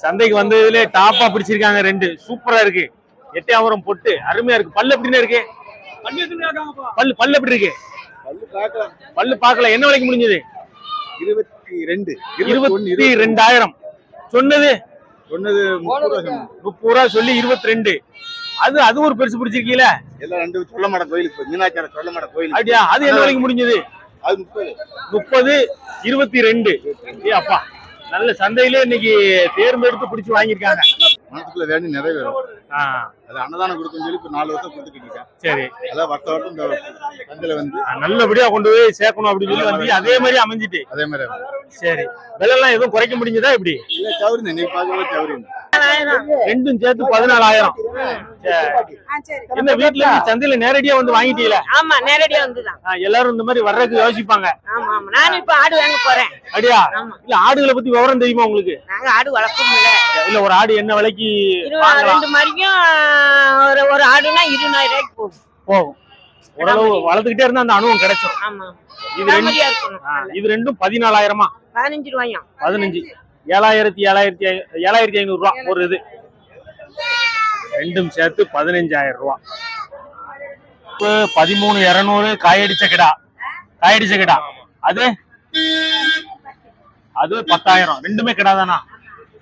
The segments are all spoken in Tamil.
சந்தைக்கு வந்ததுல டாப்பா பிடிச்சிருக்காங்க ரெண்டு. சூப்பரா இருக்கு. எட்டையாவரம் பொட்டு. அருமையா இருக்கு. பல்லு எப்படின்னு இருக்கு? பல்லு பல்லு எப்படி இருக்கு? பல்லு பார்க்கல என்ன விலைக்கு முடிஞ்சது? இருபத்தி ரெண்டு. இருபத்தி ரெண்டாயிரம். சொன்னது? ஒன்னது முப்பது ரூபா சொல்லி இருபத்தி ரெண்டு. அது அது ஒரு பெருசு பிடிச்சிருக்கீல எல்லாம் ரெண்டு சொல்ல மாட்டேன் கோயிலுக்கு மீனாட்சியார சொல்ல மாட்டேன் கோயிலுக்கு அப்படியா? அது என்ன விலைக்கு முடிஞ்சது? அது முப்பது. முப்பது இருபத்தி ரெண்டு. ஏ அப்பா. நல்ல சந்தையிலே இன்னைக்கு தேர்ந்தெடுத்து பிடிச்சு வாங்கியிருக்காங்க. மனசுக்குள்ள வேண்டி நிறைவேறும். ஆ, அது அன்னதானம் கொடுக்குன்னு சொல்லி இப்ப நாலு வருஷம் கொடுத்துட்டு இருக்கேன். சரி. அதான் வருஷம் வருஷம் இந்த சந்தையில வந்து. ஆ, நல்லபடியா கொண்டு போய் சேர்க்கணும் அப்படின்னு சொல்லி வந்து அதே மாதிரி அமைஞ்சிட்டு. அதே மாதிரி சரி. விலை எல்லாம் எதுவும் குறைக்க முடிஞ்சதா இப்படி? இல்ல சௌரி நீ பார்க்கும்போது சௌரி ரெண்டும் சேர்த்து பதினாலாயிரம். என்ன வீட்டுல இருந்து சந்தையில நேரடியா வந்து வாங்கிட்டீங்களா ஆமா நேரடியா வந்துதான். எல்லாரும் இந்த மாதிரி வர்றதுக்கு யோசிப்பாங்க. ஆமா ஆமா. நானும் இப்ப ஆடு வாங்க போறேன். அப்படியா? ஆமா. இல்ல ஆடுகளை பத்தி விவரம் தெரியுமா உங்களுக்கு? நாங்க ஆடு வளர்ப்போம் இல்ல ஒரு ஆடு என்ன விலைக்கு ரெண்டு மாதிரியும் ஒரு ஒரு ஆடுனா ரூபாய்க்கு போகும். போகும். ஓரளவு வளர்த்துக்கிட்டே இருந்தா அந்த அனுபவம் கிடைச்சிரும். ஆமா. இது ரெண்டு இது ரெண்டும் பதினாலாயிரமா? பதினஞ்சு ரூபாயும் பதினஞ்சு. ஏழாயிரத்தி ஏழாயிரத்தி ஏழாயிரத்தி ஐநூறு ரூபா ஒரு இது. ரெண்டும் சேர்த்து பதினஞ்சாயிரம் ரூபா. இப்போ பதிமூணு இருநூறு காயடிச்ச கிடா. காயடிச்ச கிடா. அது? அது பத்தாயிரம். ரெண்டுமே கிடா தானா?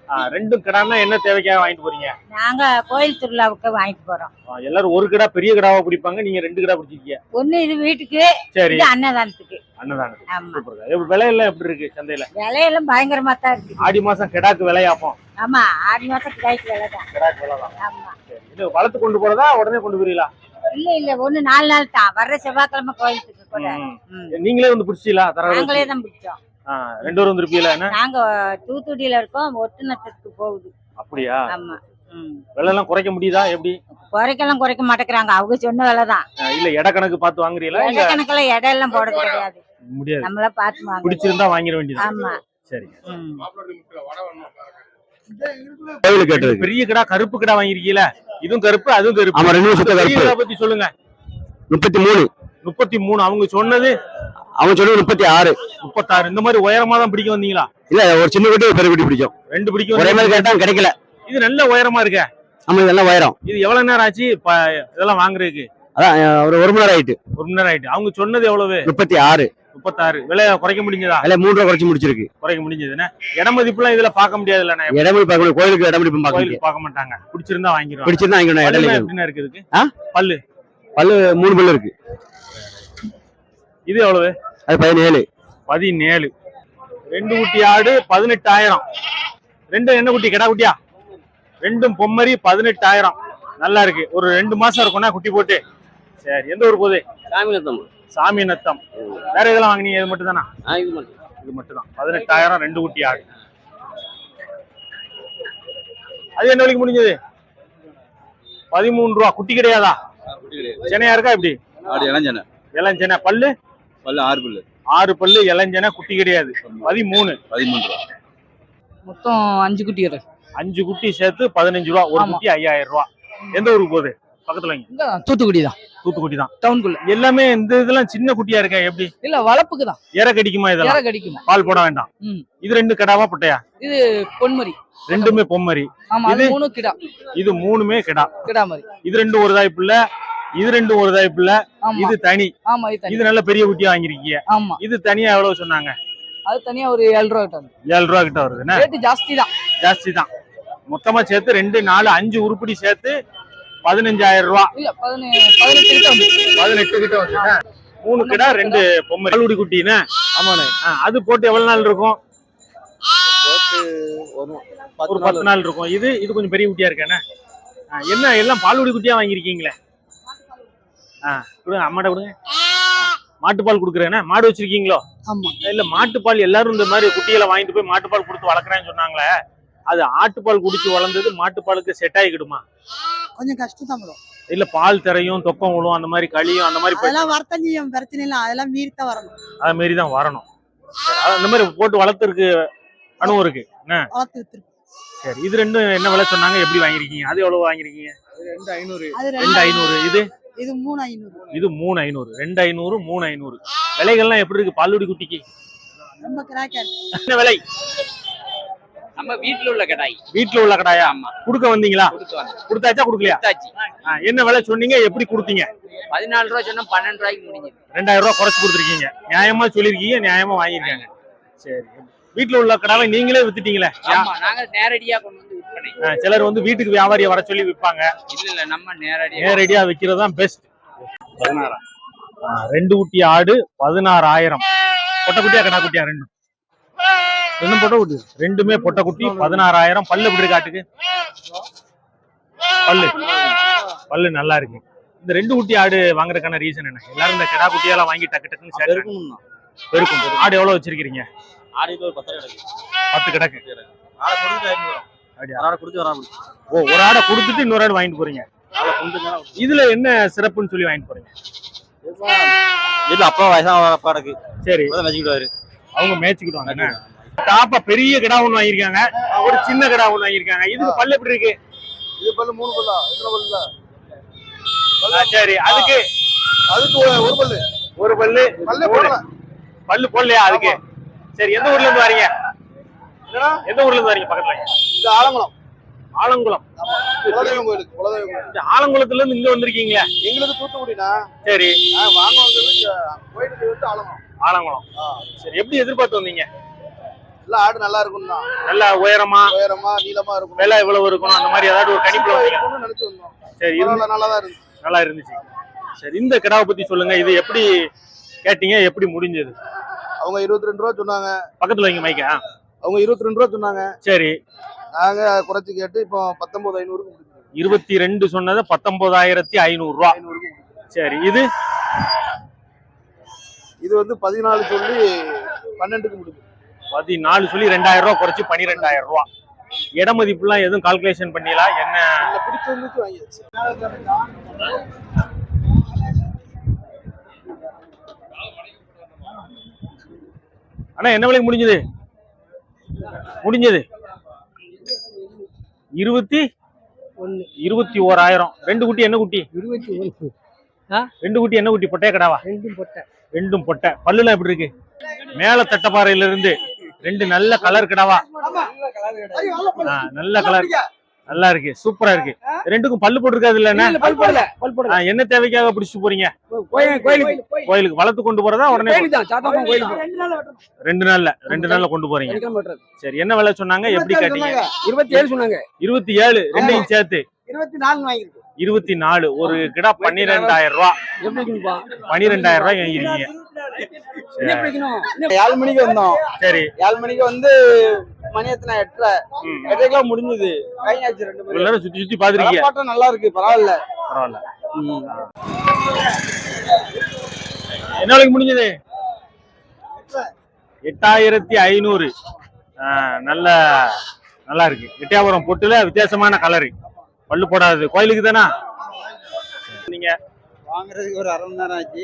ஆ, ரெண்டும் கிடான்னா என்ன தேவைக்காக வாங்கிட்டு போறீங்க? நாங்க கோயில் திருவிழாவுக்கு வாங்கிட்டு போறோம். எல்லாரும் ஒரு கிடா பெரிய கிடாவா பிடிப்பாங்க நீங்க ரெண்டு கிடா பிடிச்சிருக்கீங்க. ஒண்ணு இது வீட்டுக்கு சரி. அன்னதானத்துக்கு. அன்னதானம் விலையெல்லாம் எப்படி இருக்கு சந்தையில? விலையெல்லாம் பயங்கரமா தான் இருக்கு. ஆடி மாசம் கிடாக்கு விலையாப்போம். ஆமா ஆறு மாசம் கிடைக்கு விலை தான். கிடாக்கு விலை தான். ஆமா. இது வளர்த்து கொண்டு போறதா உடனே கொண்டு போறீங்களா? இல்ல இல்ல ஒண்ணு நாலு நாள் தான். வர்ற செவ்வாய்க்கிழமை கோயிலுக்கு. நீங்களே வந்து பிடிச்சிங்களா நாங்களே தான் பிடிச்சோம். ரெண்டு பேரும் வந்திருப்பீங்களா என்ன? நாங்க தூத்துக்குடியில இருக்கோம் ஒட்டுநத்தத்துக்கு போகுது. அப்படியா? ஆமா. விலை எல்லாம் குறைக்க முடியுதா எப்படி? குறைக்கலாம் குறைக்க மாட்டேங்கிறாங்க. அவங்க சொன்ன விலை தான் இல்ல எடை கணக்கு பார்த்து வாங்குறீங்களா இல்ல? கணக்குல இடம் எல்லாம் போடுறது கிடையாது. முடியாது. நம்மள பார்த்து வாங்க பிடிச்சிருந்தா வாங்கிட வேண்டியது. ஆமா. சரி பெரிய கிடா கருப்பு கிடா வாங்கிருக்கீல இதுவும் கருப்பு அதுவும் கருப்பு. பத்தி சொல்லுங்க. முப்பத்தி மூணு. முப்பத்தி மூணு அவங்க சொன்னது அவன் சொன்னது முப்பத்தி ஆறு. முப்பத்தாறு. இந்த மாதிரி உயரமா தான் பிடிக்க வந்தீங்களா? இல்ல ஒரு சின்ன குட்டி ஒரு பெரிய குட்டி பிடிக்கும். ரெண்டு பிடிக்க ஒரே. மாதிரி கேட்டா கிடைக்கல. இது நல்ல உயரமா இருக்க. நம்ம இதெல்லாம் உயரம். இது எவ்வளவு நேரம் ஆச்சு? இதெல்லாம் வாங்குறதுக்கு? அதான் ஒரு ஒரு மணி நேரம் ஆயிட்டு. ஒரு மணி நேரம் ஆயிட்டு. அவங்க சொன்னது எவ்வளவு? முப்பத்தி ஆறு. முப்பத்தாறு. விலை குறைக்க முடிஞ்சதா? அதுல மூன்று ரூபா குறைச்சு முடிச்சிருக்கு. குறைக்க முடிஞ்சதுன்னா இட மதிப்புலாம் இதுல பார்க்க முடியாதுல்ல நான் இடமொழி பார்க்க கோயிலுக்கு இடமொழி பார்க்க பார்க்க மாட்டாங்க. பிடிச்சிருந்தா வாங்கிடுவாங்க. பிடிச்சிருந்தா வாங்கிக்கணும் பல்லுலாம் இடையில. எப்படிண்ணா இருக்கு இதுக்கு ஆ? பல்லு. பல்லு மூணு பல்லு இருக்கு. இது எவ்வளவு? அது பதினேழு. பதினேழு. ரெண்டு குட்டி ஆடு பதினெட்டாயிரம். ரெண்டும் என்ன குட்டி? கிடா குட்டியா? ரெண்டும் பொம்மரி பதினெட்டாயிரம். நல்லா இருக்கு. ஒரு ரெண்டு மாசம் இருக்கும்னா குட்டி போட்டு. சரி எந்த ஊர் போகுது? சாமிநத்தம் சாமி நத்தம் வேற இதெல்லாம் வாங்குனீங்க? இது மட்டும் தானா? இது மட்டும். இது மட்டும் தான். பதினெட்டாயிரம் ரெண்டு குட்டி ஆடு. அது என்ன விலைக்கு முடிஞ்சது? பதிமூணு ரூபா. குட்டி கிடையாதா? சென்னையா இருக்கா இப்படி? ஆடு இளஞ்சன. இளஞ்சனை. பல்லு? பல்லு ஆறு பல்லு. ஆறு பல்லு இளஞ்சனை குட்டி கிடையாது. பதிமூணு. பதிமூன்று ரூபா. மொத்தம் அஞ்சு குட்டி இருக்கு அஞ்சு குட்டி சேர்த்து பதினஞ்சு ரூபா ஒரு. குட்டி ஐயாயிரம் ரூபா. எந்த ஊருக்கு போகுது? பக்கத்துல தூத்துக்குடி தான். தூத்துக்குடி தான். டவுனுக்குள்ள எல்லாமே இந்த இதெல்லாம் சின்ன குட்டியா இருக்கா எப்படி? இல்ல வளப்புக்கு தான். இற கடிக்குமா இதெல்லாம்? இற கடிக்குமா? பால் போட வேண்டாம். ம். இது ரெண்டு கடாவா பட்டையா? இது பொன்மரி. ரெண்டுமே பொம்மரி ஆமா அது இது? மூணு கிடா. இது மூணுமே கிடா. கிடா மாதிரி. இது ரெண்டு ஒரு தாய்ப்புல இது ரெண்டு ஒரு தாய்ப்புல இது தனி. ஆமா இது தனி. இது நல்ல பெரிய குட்டியா வாங்கிருக்கீங்க. ஆமா. இது தனியா எவ்வளவு சொன்னாங்க? அது தனியா ஒரு ஏழு ரூபா கிட்ட ஏழு ரூபா கிட்ட வருது என்ன ரேட்டு ஜாஸ்தி தான். ஜாஸ்தி தான். மொத்தமா சேர்த்து ரெண்டு நாலு அஞ்சு உருப்படி சேர்த்து பதினஞ்சாயிரம் ரூபா. இல்ல பதினெட்டு கிட்ட வந்து? மூணு கிடா ரெண்டு பொம்மை. கல்லூரி குட்டின்னு? ஆமாண்ணே. அது போட்டு எவ்வளவு நாள் இருக்கும்? ஒரு பத்து நாள். இருக்கும். இது இது கொஞ்சம் பெரிய குட்டியா இருக்கானே? ஆ, என்ன எல்லாம் பால்குடி குட்டியா வாங்கியிருக்கீங்களே? கொடுங்க அம்மாட்ட கொடுங்க. மாட்டுப்பால் கொடுக்குறேன்னா மாடு வச்சிருக்கீங்களோ? ஆமா. இல்ல மாட்டுப்பால் எல்லாரும் இந்த மாதிரி குட்டிகளை வாங்கிட்டு போய் மாட்டுப்பால் கொடுத்து வளர்க்குறேன்னு சொன்னாங்களே அது ஆட்டுப்பால் குடிச்சு வளர்ந்தது மாட்டுப்பாலுக்கு செட் ஆகிக்கிடுமா? கொஞ்சம் கஷ்டம் தான் வரும் இல்ல பால் திரையும் தொக்கம் விழும் அந்த மாதிரி களியும் அந்த மாதிரி போய் அதெல்லாம் வரத்தஞ்சியம் பிரச்சனை இல்லை அதெல்லாம் மீறி தான் வரணும். அது மாரி தான் வரணும் அந்த மாதிரி போட்டு வளர்த்துருக்கு அனுபவம் இருக்கு. என்ன? சரி இது ரெண்டும் என்ன விலை சொன்னாங்க? எப்படி வாங்கிருக்கீங்க அது எவ்வளவு வாங்கிருக்கீங்க ரெண்டு ஐநூறு. அது ரெண்டு ரெண்டு ஐநூறு. இது? இது மூணு ஐநூறு. இது மூணு ஐநூறு. ரெண்டு ஐநூறு மூணு ஐநூறு. விலைகள்லாம் எப்படி இருக்கு? பால்லுடி குட்டிக்கு ரொம்ப கிராக்கா என்ன விலை? நம்ம வீட்டுல உள்ள கடாய். வீட்டுல உள்ள கடாயா? ஆமா. குடுக்க வந்தீங்களா? கொடுத்தாச்சா குடுக்கலையா? என்ன விலை சொன்னீங்க? எப்படி கொடுத்தீங்க? பதினாலு ரூபா சொன்னா பன்னெண்டு ரூபாய்க்கு முடிஞ்சது. ரெண்டாயிரம் ரூபாய் குறைச்சு கொடுத்துருக்கீங்க. நியாயமா சொல்லிருக்கீங்க நியாயமா வாங்கியிருக்காங்க. சரி. வீட்டுல உள்ள கடாவை நீங்களே வித்துட்டீங்களே? ஆமா நாங்க நேரடியா கொண்டு விற்பனை ஆ, சிலர் வந்து வீட்டுக்கு வியாபாரியை வர சொல்லி விற்பாங்க. இல்ல இல்ல நம்ம நேரடியா நேரடியா விற்கிறது தான் பெஸ்ட் பதினாறாம். ரெண்டு குட்டி ஆடு பதினாறாயிரம். பொட்டை குட்டியா கடா குட்டியா ரெண்டும் ரெண்டும் பொட்டை குட்டி. ரெண்டுமே பொட்டை குட்டி பதினாறாயிரம். பல்லு எப்படி காட்டுக்கு பல்லு. பல்லு நல்லா இருக்கு. இந்த ரெண்டு குட்டி ஆடு வாங்குறதுக்கான ரீசன் என்ன? எல்லாரும் இந்த கிடா குட்டியெல்லாம் வாங்கி டக்கு டக்குன்னு சேர்க்கணும் பெருக்கும். ஆடு எவ்வளவு வச்சிருக்கீங்க ஒரு பத்து கிடக்கு. பத்து கிடக்கு. ஆளை கொடுத்து கொடுத்து வராம. ஓ ஒரு ஆடை கொடுத்துட்டு இன்னொரு ஆடு வாங்கிட்டு போறீங்க? இதுல என்ன சிறப்புன்னு சொல்லி வாங்கிட்டு போறீங்க? வீட்டுல அப்பா வயசான அப்பா கிடக்கு சரி. வச்சுக்கிடுவாரு. அவங்க மேய்ச்சிக்கிட்டு டாப்பா பெரிய கிடா ஒண்ணு வாங்கியிருக்காங்க. ஒரு சின்ன கிடா ஒண்ணு வாங்கியிருக்காங்க. இதுக்கு பல்லு எப்படி இருக்கு? இது பல்லு மூணு பல்லா. எத்தனை பல்லு சரி. அதுக்கு அதுக்கு ஒரு- ஒரு பல்லு. ஒரு பல்லு. பல்லே. போடல. பல்லு போடலையா அதுக்கு? சரி எந்த ஊர்ல இருந்து வரீங்க? எந்த ஊர்ல இருந்து வரீங்க பக்கத்துல? இது ஆலங்குளம். ஆலங்குளம். குலதெய்வம் கோயிலுக்கு குலதெய்வம் கோயில் ஆலங்குளத்துல இருந்து இங்க வந்திருக்கீங்களா? எங்களுக்கு தூத்துக்குடினா சரி. வாங்க வந்தது கோயிலுக்கு வந்து ஆலங்குளம். ஆலங்குளம். சரி எப்படி எதிர்பார்த்து வந்தீங்க? எல்லாம் ஆடு நல்லா இருக்கும் தான் நல்ல உயரமா? உயரமா நீளமா இருக்கும் விலை இவ்வளவு இருக்கும்? அந்த மாதிரி ஏதாவது ஒரு கணிப்புல இருக்கும்னு நினைச்சு வந்தோம். சரி இருந்து- நல்லா தான் இருந்துச்சு. நல்லா இருந்துச்சு. சரி இந்த கிடாவை பத்தி சொல்லுங்க. இது எப்படி கேட்டீங்க? எப்படி முடிஞ்சது? அவங்க இருபத்தி ரெண்டு ரூபா சொன்னாங்க. பக்கத்துல வைங்க மைக்கா அவங்க இருபத்தி ரெண்டு ரூபா சொன்னாங்க. சரி. நாங்க குறைச்சு கேட்டு இப்போ பத்தொன்பது ஐநூறுக்கு இருபத்தி ரெண்டு சொன்னது பத்தொன்பதாயிரத்தி ஐநூறு ரூபா. சரி இது? இது வந்து பதினாலு சொல்லி பன்னெண்டுக்கு முடிஞ்சது பதினாலு சொல்லி ரெண்டாயிரம் ரூபா குறைச்சு பன்னிரெண்டாயிரம் ரூபா. இட மதிப்புலாம் எதுவும் கால்குலேஷன் பண்ணிடலாம் என்ன? பிடிச்சு வாங்கியாச்சு. அண்ணா என்ன விலைக்கு முடிஞ்சது? முடிஞ்சது. இருபத்தி இருபத்தி ஓராயிரம். ரெண்டு குட்டி என்ன குட்டி? இருபத்தி ஒன்று ரெண்டு குட்டி என்ன குட்டி? பொட்டைய கடாவா? ரெண்டும் போட்ட. ரெண்டும் பொட்டை. பல்லுலாம் எப்படி இருக்கு? மேல தட்டப்பாறையில இருந்து ரெண்டு நல்ல கலர் கிடாவா? ஆ, நல்ல கலர் நல்லா இருக்கு சூப்பரா இருக்கு. ரெண்டுக்கும் பல்லு போட்டிருக்காது இல்ல பல் போடல பல் போடல. என்ன தேவைக்காக பிடிச்சு போறீங்க? கோயில் கோயிலுக்கு கோயிலுக்கு. வளர்த்து கொண்டு போறதா உடனே ரெண்டு நாள்ல ரெண்டு நாள்ல கொண்டு போறீங்க. சரி என்ன விலை சொன்னாங்க? எப்படி கேட்டீங்க? இருபத்தி ஏழு சொன்னாங்க. இருபத்தி ஏழு ரெண்டையும் சேர்த்து. இருபத்தி நாலு இருபத்தி நாலு ஒரு கிடா பன்னிரெண்டாயிரம் ரூபா. பன்னிரெண்டாயிரம் ரூபாய் வாங்கிருக்கீங்க ஏழு மணிக்கு வந்தோம். சரி. ஏழு மணிக்கு வந்து மணி எத்தனை? எட்டரை. எட்டரைக்கெல்லாம் முடிஞ்சது. கையாச்சு ரெண்டு நேரம் சுத்தி சுத்தி பாத்துருக்கீங்க பாட்டம் நல்லா இருக்கு பரவாயில்ல. பரவாயில்ல. என்ன விலைக்கு முடிஞ்சது? எட்டாயிரத்தி ஐநூறு. நல்ல நல்லா இருக்கு. எட்டயபுரம் பொட்டுல வித்தியாசமான கலரு பல்லு போடாது கோயிலுக்கு தானா? நீங்க? வாங்குறதுக்கு ஒரு அரை மணி நேரம் ஆச்சு.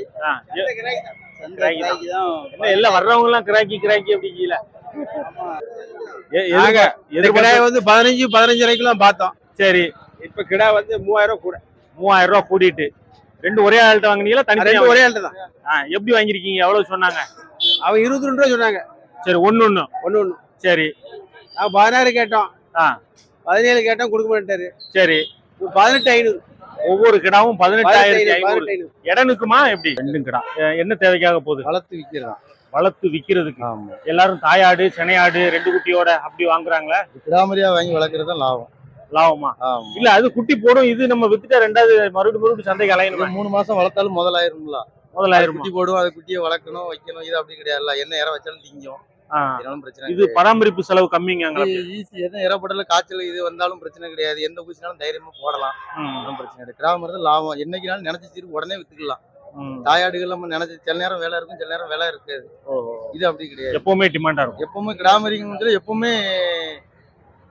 எல்லாம் வர்றவங்க எல்லாம் கிராக்கி கிராக்கி அப்படிங்கல? நாங்க கிடாயை வந்து பதினஞ்சு பதினஞ்சு வரைக்கும் பார்த்தோம். சரி இப்ப கிடா வந்து மூவாயிரம் கூட. மூவாயிரம் ரூபாய் கூட்டிட்டு. ரெண்டு ஒரே ஆள்கிட்ட வாங்குனீங்களா? தனித்தனியா ஒரே ஆள்கிட்ட தான். எப்படி வாங்கிருக்கீங்க எவ்வளவு சொன்னாங்க? அவங்க இருபத்தி ரெண்டு ரூபா சொன்னாங்க. சரி ஒண்ணு ஒண்ணு. ஒண்ணு ஒண்ணு. சரி. நான் பதினாறு கேட்டோம். ஆ. பதினேழு கேட்டோம் கொடுக்க மாட்டாரு சரி. பதினெட்டு ஐநூறு. ஒவ்வொரு கிடாவும் பதினெட்டாயிரத்தி ஐநூறு நிக்குமா எப்படி? ரெண்டும் கிடா. என்ன தேவைக்காக போகுது? வளர்த்து விற்கிறதா வளர்த்து விக்கிறதுக்கு. ஆமா. எல்லாரும் தாயாடு செனையாடு ரெண்டு குட்டியோட அப்படி வாங்குறாங்களா? கிடாமரியா வாங்கி வளர்க்கறது தான் லாபம். லாபமா? ஆமா. இல்ல அது குட்டி போடும் இது நம்ம வித்துட்டா ரெண்டாவது மறுபடியும் மறுபடியும் சந்தைக்கு அலையணுமா? மூணு மாசம் வளர்த்தாலும் முதலாயிரும்ல. முதலாயிரமா? குட்டி போடும் அது குட்டியை வளர்க்கணும் வைக்கணும் இது அப்படி கிடையாது. என்ன இற வச்சாலும் திங்கும் இது பராமரிப்பு செலவு கம்மிங்க ஈஸி எந்த இறப்படல காய்ச்சல் இது வந்தாலும் பிரச்சனை கிடையாது. எந்த ஊசினாலும் தைரியமா போடலாம். பிரச்சனை கிடையாது. கிராமம் லாபம். என்னைக்குனாலும் நினைச்சு உடனே வித்துக்கலாம். தாயாடுகள் நம்ம நினைச்சு சில நேரம் வேலை இருக்கும் சில நேரம் வேலை இருக்காது. இது அப்படி கிடையாது. எப்பவுமே டிமாண்டா இருக்கும். எப்பவுமே கிராமரிங்கிறது எப்பவுமே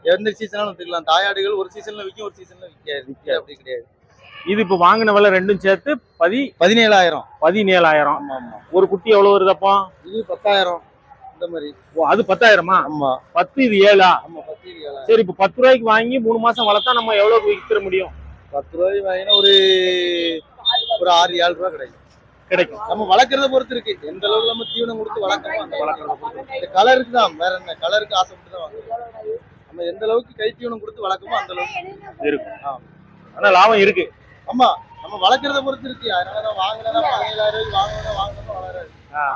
எந்த சீசனாலும் வித்துக்கலாம். தாயாடுகள் ஒரு சீசன்ல விற்கும் ஒரு சீசன்ல விற்காது இது அப்படி கிடையாது. இது இப்ப வாங்கின விலை ரெண்டும் சேர்த்து பதி பதினேழாயிரம். பதினேழாயிரம். ஒரு குட்டி எவ்வளவு வருது அப்போ? இது பத்தாயிரம். இந்த மாதிரி. ஓ, அது பத்தாயிரமா? ஆமா. பத்து இது ஏழா? ஆமா பத்து இது ஏழாயிரம். சரி இப்ப பத்து ரூபாய்க்கு வாங்கி மூணு மாசம் வளர்த்தா நம்ம எவ்வளவு விற்க முடியும்? பத்து ரூபாய் வாங்கினா ஒரு ஒரு ஆறு ஏழு ரூபாய் கிடைக்கும். கிடைக்கும். நம்ம வளர்க்கறத பொறுத்து இருக்கு. எந்த அளவுக்கு நம்ம தீவனம் கொடுத்து வளர்க்கறோமோ அந்த வளர்க்கறத பொறுத்து இந்த கலருக்கு தான் வேற என்ன? கலருக்கு ஆசைப்பட்டு தான் வாங்குறோம். நம்ம எந்த அளவுக்கு கைத்தீவனம் கொடுத்து வளர்க்கமோ அந்த அளவுக்கு இருக்கும். ஆனா லாபம் இருக்கு. ஆமா. நம்ம வளர்க்கறத பொறுத்து இருக்கு. அதனால நான் வாங்கினா பதினேழாயிரம் ரூபாய்க்கு வாங்கினா வாங்கணும் வளராது.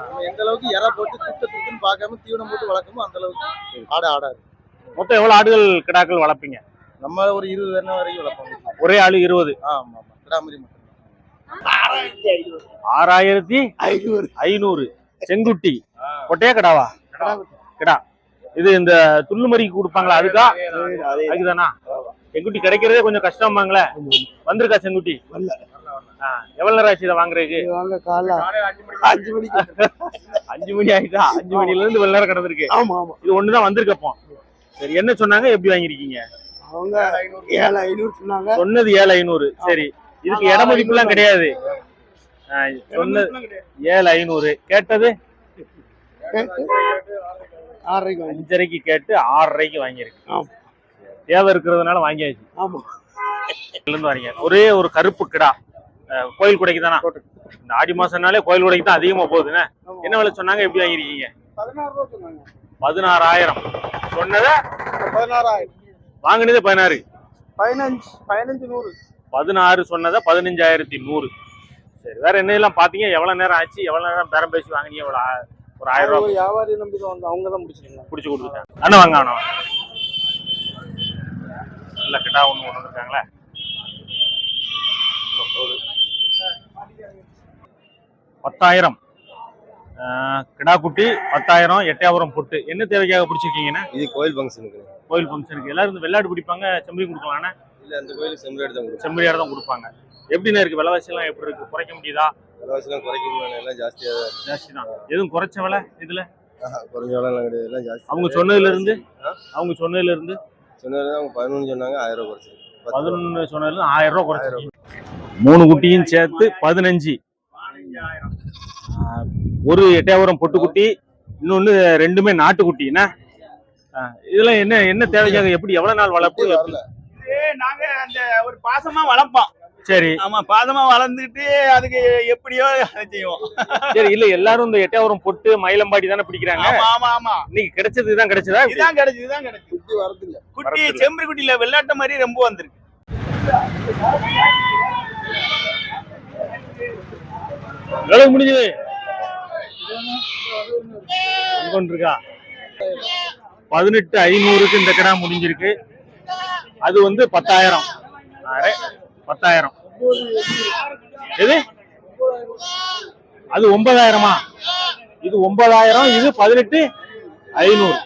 நம்ம எந்த அளவுக்கு இறை போட்டு துட்ட துட்டுன்னு பார்க்காம தீவனம் போட்டு வளர்க்கமோ அந்த அளவுக்கு ஆட ஆடாது மொத்தம் எவ்வளவு ஆடுகள் கிடாக்கள் வளர்ப்பீங்க? நம்ம ஒரு இருபது வரைக்கும் வளர்ப்போம். ஒரே ஆளு இருபது. ஆமா ஆமா. கிடாமரி மட்டும். ஆறாயிரத்தி ஐநூறு. செங்குட்டி. கொட்டையா கிடாவா? கிடா. இது இந்த துள்ளுமறிக்கு கொடுப்பாங்களா அதுக்கா? அதுக்குதானா? செங்குட்டி கிடைக்கிறதே கொஞ்சம் கஷ்டமாங்களே வந்திருக்கா செங்குட்டி? எவ்வளவு நேரம் ஆச்சு இதை வாங்குறதுக்கு? அஞ்சு மணிக்கு. அஞ்சு மணி ஆயிட்டா? அஞ்சு மணில இருந்து வெள்ள நேரம் கிடந்திருக்கு. ஆமா ஆமா. இது ஒண்ணுதான் வந்திருக்கப்போ. சரி என்ன சொன்னாங்க? எப்படி வாங்கிருக்கீங்க அவங்க ஏழு ஐநூறு சொன்னாங்க. சொன்னது ஏழு ஐநூறு. சரி. இதுக்கு இட மதிப்புலாம் கிடையாது சொன்னது ஏழு ஐநூறு. கேட்டது? ஆறரைக்கு அஞ்சரைக்கு கேட்டு ஆறரைக்கு வாங்கியிருக்கு. தேவை இருக்கிறதுனால வாங்கியாச்சு. ஆமா. இருந்து வரீங்க. ஒரே ஒரு கருப்பு கிடா. கோயில் குடைக்கு தானா? இந்த ஆடி மாசம்னாலே கோயில் குடைக்கு தான் அதிகமா போகுதுண்ணே என்ன? விலை சொன்னாங்க? எப்படி வாங்கிருக்கீங்க பதினாறாயிரம். சொன்னதை பதினாறாயிரம். வாங்கினது பதினாறு. பதினஞ்சு பதினஞ்சு நூறு. பதினாறு சொன்னதை பதினஞ்சாயிரத்தி நூறு. சரி வேற என்ன எல்லாம் பாத்தீங்க எவ்வளவு நேரம் ஆச்சு? எவ்வளவு நேரம் பேரம் பேசி வாங்கினீங்க? ஒரு ஆயிரம் ரூபாய் வியாபாரி நம்பி தான் வந்து அவங்க தான் முடிச்சிருக்காங்க பிடிச்சு கொடுத்துட்டேன் அண்ணா வாங்க அண்ணா. நல்ல கிடா ஒண்ணு கொண்டு வந்திருக்காங்களே. பத்தாயிரம். ஆஹ், கிடா குட்டி பத்தாயிரம் எட்டாயிரம் பொட்டு. என்ன தேவைக்காக பிடிச்சிருக்கீங்கண்ணா? இது கோயில் ஃபங்க்ஷனுக்கு கோயில் ஃபங்க்ஷனுக்கு எல்லாரும் வெள்ளாடு பிடிப்பாங்க செம்பரி கொடுக்கலாம்ண்ணா இல்ல அந்த கோயில் செம்பரேட் தான் கொடுக்கும் செம்பரியாடு தான் கொடுப்பாங்க. எப்படிண்ணா இருக்கு? விலைவாசி எல்லாம் எப்படி இருக்கு? குறைக்க முடியுதா? விலைவாசிலாம் குறைக்க எல்லாம் ஜாஸ்தியா ஜாஸ்தி தான் எதுவும் குறைச்ச விலை இதுல? குறைஞ்ச விலைலாம் கிடையாது எல்லாம் ஜாஸ்தி. அவங்க சொன்னதுல இருந்து அவங்க சொன்னதுல இருந்து சொன்னது அவங்க பதினொன்று சொன்னாங்க ஆயிரம் ரூபாய் குறைச்சிருக்கு. பதினொன்னு சொன்னதுல ஆயிரம் ரூபாய் குறைச்சி மூணு குட்டியும் சேர்த்து பதினஞ்சு. ஒரு எட்டாயிரம் பொட்டுக்குட்டி இன்னொன்னு ரெண்டுமே நாட்டுக்குட்டி என்ன? இதெல்லாம் என்ன என்ன தேவைக்காக எப்படி எவ்வளவு நாள் வளர்ப்பு நாங்க அந்த ஒரு பாசமா வளர்ப்போம். சரி. ஆமா பாசமா வளர்ந்துட்டு அதுக்கு எப்படியோ செய்வோம். சரி இல்ல எல்லாரும் இந்த எட்டாயிரம் பொட்டு மயிலம்பாடி தானே பிடிக்கிறாங்க? ஆமா ஆமா ஆமா. இன்னைக்கு கிடைச்சது இதுதான் கிடைச்சதா? இதுதான் கிடைச்சு இதுதான் கிடைச்சு குட்டி வரது இல்ல குட்டி. செம்பரி குட்டியில வெள்ளாட்ட மாதிரி ரொம்ப வந்திருக்கு. எவ்வளவு முடிஞ்சது. கொண்டு இருக்கா பதினெட்டு ஐநூறுக்கு இந்த கிடா முடிஞ்சிருக்கு. அது வந்து பத்தாயிரம். பத்தாயிரம். எது? அது ஒன்பதாயிரமா? இது ஒன்பதாயிரம் இது பதினெட்டு ஐநூறு.